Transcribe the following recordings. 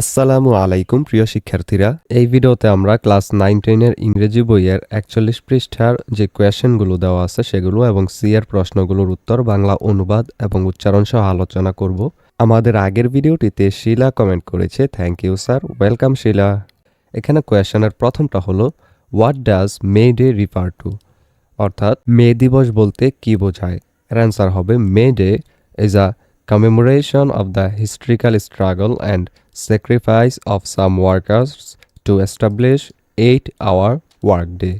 আসসালামু আলাইকুম, প্রিয় শিক্ষার্থীরা। এই ভিডিওতে আমরা ক্লাস নাইন টেনের ইংরেজি বইয়ের একচল্লিশ পৃষ্ঠার যে কোয়েশনগুলো দেওয়া আছে সেগুলো এবং সি এর প্রশ্নগুলোর উত্তর, বাংলা অনুবাদ এবং উচ্চারণ সহ আলোচনা করব। আমাদের আগের ভিডিওটিতে শিলা কমেন্ট করেছে thank you sir welcome Shila. এখানে কোয়েশনের প্রথমটা হলো what does May Day refer to অর্থাৎ, মে দিবস বলতে কি বোঝায়? অ্যান্সার হবে May Day is a commemoration of the historical struggle and sacrifice of some workers to establish 8 hour workday.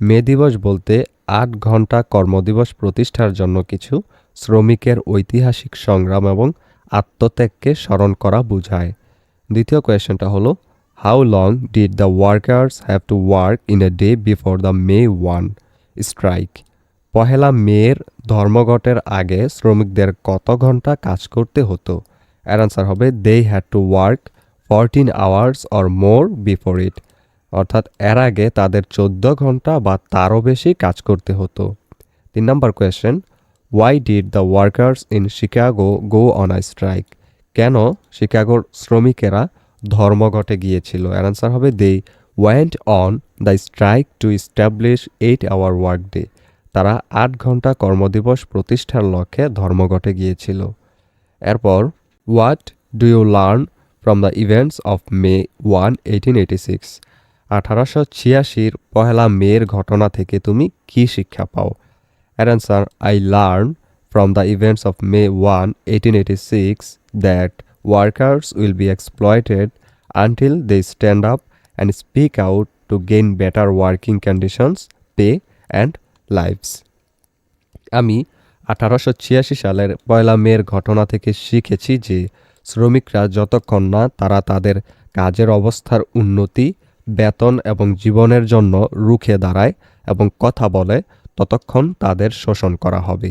May দিবস বলতে আট ঘণ্টা কর্মদিবস প্রতিষ্ঠার জন্য কিছু শ্রমিকের ঐতিহাসিক সংগ্রাম এবং আত্মত্যাগকে স্মরণ করা বোঝায়। দ্বিতীয় কোয়েশ্চনটা হলো how long did the workers have to work in a day before the May one strike পহেলা মের ধর্মঘটের আগে শ্রমিকদের কত ঘণ্টা কাজ করতে হতো? এর আনসার হবে they had to work fourteen hours or more before it অর্থাৎ এর আগে তাদের চোদ্দ ঘণ্টা বা তারও বেশি কাজ করতে হতো। তিন নম্বর question why did the workers in Chicago go on a strike কেন শিকাগোর শ্রমিকেরা ধর্মঘটে গিয়েছিল? এর আনসার হবে they went on the strike to establish eight hour work day তারা আট ঘণ্টা কর্মদিবস প্রতিষ্ঠার লক্ষ্যে ধর্মঘটে গিয়েছিল। এরপর, what do you learn from the events of May one, eighteen eighty six? আঠারোশো ছিয়াশির পহেলা মের ঘটনা থেকে তুমি কী শিক্ষা পাও? এর answer, I learn from the events of May one, eighteen eighty six, that workers will be exploited until they stand up and speak out to gain better working conditions, pay and lives আমি আঠারোশো ছিয়াশি সালের পয়লা মেয়ের ঘটনা থেকে শিখেছি যে শ্রমিকরা যতক্ষণ না তারা তাদের কাজের অবস্থার উন্নতি, বেতন এবং জীবনের জন্য রুখে দাঁড়ায় এবং কথা বলে, ততক্ষণ তাদের শোষণ করা হবে।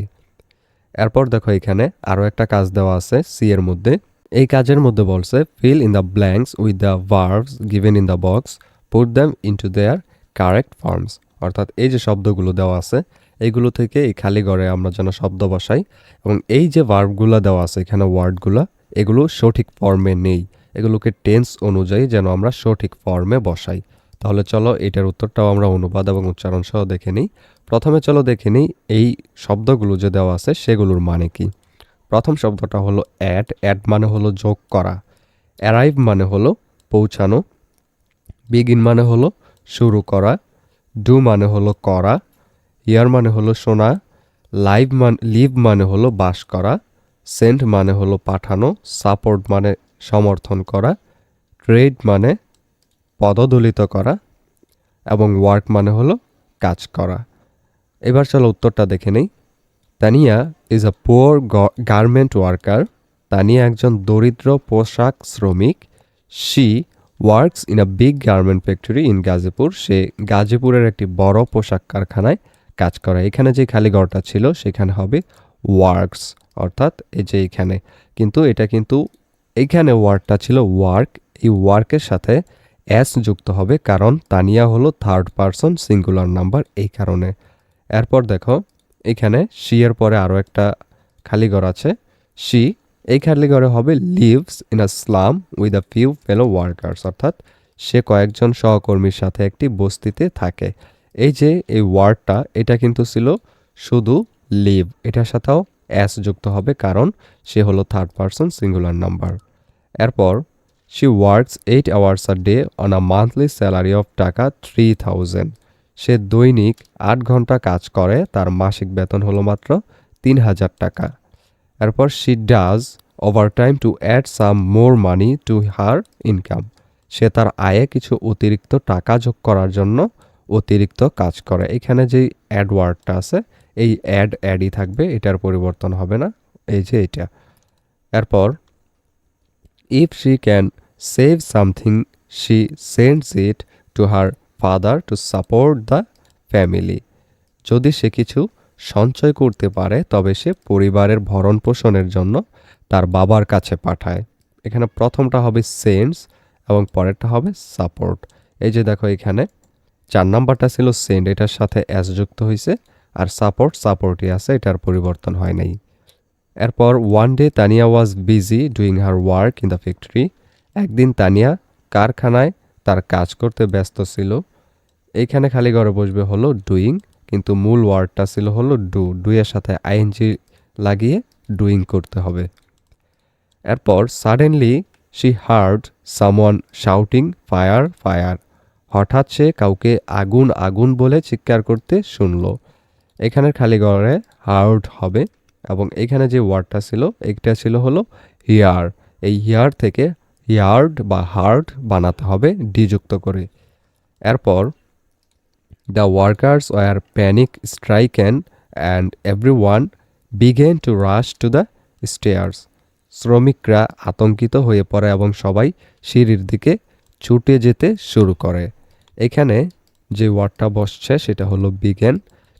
এরপর দেখো এখানে আরও একটা কাজ দেওয়া আছে সি এর মধ্যে। এই কাজের মধ্যে বলছে fill in the blanks with the verbs given in the box put them into their correct forms অর্থাৎ এই যে শব্দগুলো দেওয়া আছে, এইগুলো থেকে এই খালি ঘরে আমরা যেন শব্দ বসাই এবং এই যে ভার্বগুলো দেওয়া আছে, এখানে ওয়ার্ডগুলো এগুলো সঠিক ফর্মে নেই। এগুলোকে টেন্স অনুযায়ী যেন আমরা সঠিক ফর্মে বসাই। তাহলে চলো এটার উত্তরটাও আমরা অনুবাদ এবং উচ্চারণ সহ দেখে নিই। প্রথমে চলো দেখে নিই এই শব্দগুলো যে দেওয়া আছে, সেগুলোর মানে কি? প্রথম শব্দটা হলো অ্যাড অ্যাড মানে হলো যোগ করা। অ্যারাইভ মানে হলো পৌঁছানো। বিগিন মানে হলো শুরু করা। ডু মানে হলো করা, ইয়ার মানে হলো শোনা লাইভ মান লিভ মানে হলো বাস করা সেন্ট মানে হলো পাঠানো সাপোর্ট মানে সমর্থন করা ট্রেড মানে পদদলিত করা এবং ওয়ার্ক মানে হলো কাজ করা। এবার চলো উত্তরটা দেখে নেই। Tania is a poor garment worker Tania একজন দরিদ্র পোশাক শ্রমিক। She works in a big garment factory in Gazipur. সে গাজীপুরের একটি বড় পোশাক কারখানায় কাজ করে। এখানে যে খালি ঘরটা ছিল, সেখানে হবে ওয়ার্কস, অর্থাৎ এই যে এখানে। কিন্তু এটা কিন্তু এইখানে ওয়ার্ডটা ছিল ওয়ার্ক। এই ওয়ার্কের সাথে এস যুক্ত হবে, কারণ তানিয়া হলো থার্ড পারসন, সিঙ্গুলার নাম্বার এই কারণে। এরপর দেখো, এখানে শি এর পরে আরও একটা খালি ঘর আছে। শি এই খালি ঘরে হবে lives in a slum with a few fellow workers, অর্থাৎ সে কয়েকজন সহকর্মীর সাথে একটি বস্তিতে থাকে। এই যে, এই ওয়ার্ডটা, এটা কিন্তু ছিল শুধু লিভ। এটার সাথেও অ্যাস যুক্ত হবে কারণ সে হলো থার্ড পারসন, সিঙ্গুলার নাম্বার। এরপর, she works eight hours a day on a monthly salary of taka three thousand. সে দৈনিক আট ঘণ্টা কাজ করে, তার মাসিক বেতন হলো মাত্র তিন হাজার টাকা। এরপর she does overtime to add some more money to her income সে তার আয়ে কিছু অতিরিক্ত টাকা যোগ করার জন্য অতিরিক্ত কাজ করে। এখানে যেই অ্যাড ওয়ার্ডটা আছে, এই অ্যাড অ্যাডই থাকবে, এটার পরিবর্তন হবে না। এই যে এটা। এরপর if she can save something she sends it to her father to support the family যদি সে কিছু সঞ্চয় করতে পারে, তবে সে পরিবারের ভরণ পোষণের জন্য তার বাবার কাছে পাঠায়। এখানে প্রথমটা হবে সেন্স এবং পরেরটা হবে সাপোর্ট এই যে দেখো এখানে, চার নাম্বারটা ছিল সেন্ড এটার সাথে অ্যাস যুক্ত হয়েছে আর সাপোর্ট সাপোর্টই আছে, এটার পরিবর্তন হয় নাই। এরপর one day Tania was busy doing her work in the factory একদিন তানিয়া কারখানায় তার কাজ করতে ব্যস্ত ছিল। এইখানে খালি ঘরে বসবে হলো ডুইং কিন্তু মূল ওয়ার্ডটা ছিল হলো ডু। ডুয়ের সাথে আইএনজি লাগিয়ে ডুইং করতে হবে। এরপর suddenly she heard someone shouting fire fire. হঠাৎ সে কাউকে আগুন আগুন বলে চিৎকার করতে শুনল। এখানের খালি ঘরে হার্ড হবে এবং এখানে যে ওয়ার্ডটা ছিল, এইটা ছিল হলো হিয়ার। এই হিয়ার থেকে ইয়ার্ড বা হার্ড বানাতে হবে, ডিযুক্ত করে। এরপর the workers were panic stricken and every one began to rush to the stairs শ্রমিকরা আতঙ্কিত হয়ে পড়ে এবং সবাই সিঁড়ির দিকে ছুটে যেতে শুরু করে। এখানে যে ওয়ার্ডটা বসছে সেটা হলো বিগেন।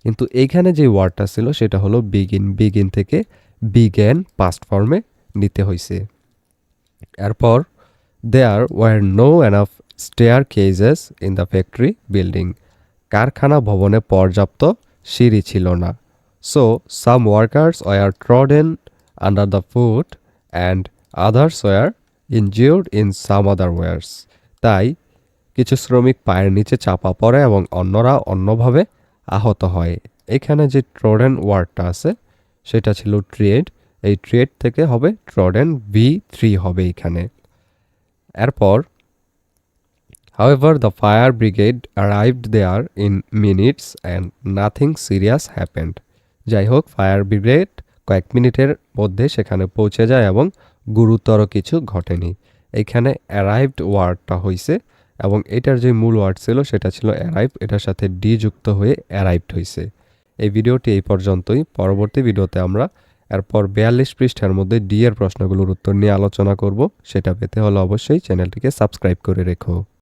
কিন্তু এইখানে যে ওয়ার্ডটা ছিল সেটা হলো বিগিন। বিগিন থেকে বিগেন পাস্ট ফর্মে নিতে হয়েছে এরপর there were no enough staircases in the factory building কারখানা ভবনে পর্যাপ্ত সিঁড়ি ছিল না। So some workers were trodden under the foot and others were injured in some other ways তাই, কিছু শ্রমিক পায়ের নিচে চাপা পড়ে এবং অন্যরা অন্যভাবে আহত হয়। এখানে যে ট্রডেন ওয়ার্ডটা আছে, সেটা ছিল ট্রেড এই ট্রেড থেকে হবে ট্রডেন ভি থ্রি হবে এখানে। এরপর However, the fire brigade arrived there in minutes and nothing serious happened. যাই হোক ফায়ার ব্রিগেড কয়েক মিনিটের মধ্যে সেখানে পৌঁছে যায় এবং গুরুতর কিছু ঘটেনি। এইখানে অ্যারাইভড ওয়ার্ডটা হয়েছে এবং এটার যে মূল ওয়ার্ড ছিল সেটা ছিল অ্যারাইভ এটার সাথে ডি যুক্ত হয়ে অ্যারাইভড হয়েছে এই ভিডিওটি এই পর্যন্তই। পরবর্তী ভিডিওতে আমরা এরপর বিয়াল্লিশ পৃষ্ঠার মধ্যে ডি এর প্রশ্নগুলোর উত্তর নিয়ে আলোচনা করব। সেটা পেতে হলে অবশ্যই চ্যানেলটিকে সাবস্ক্রাইব করে রেখো।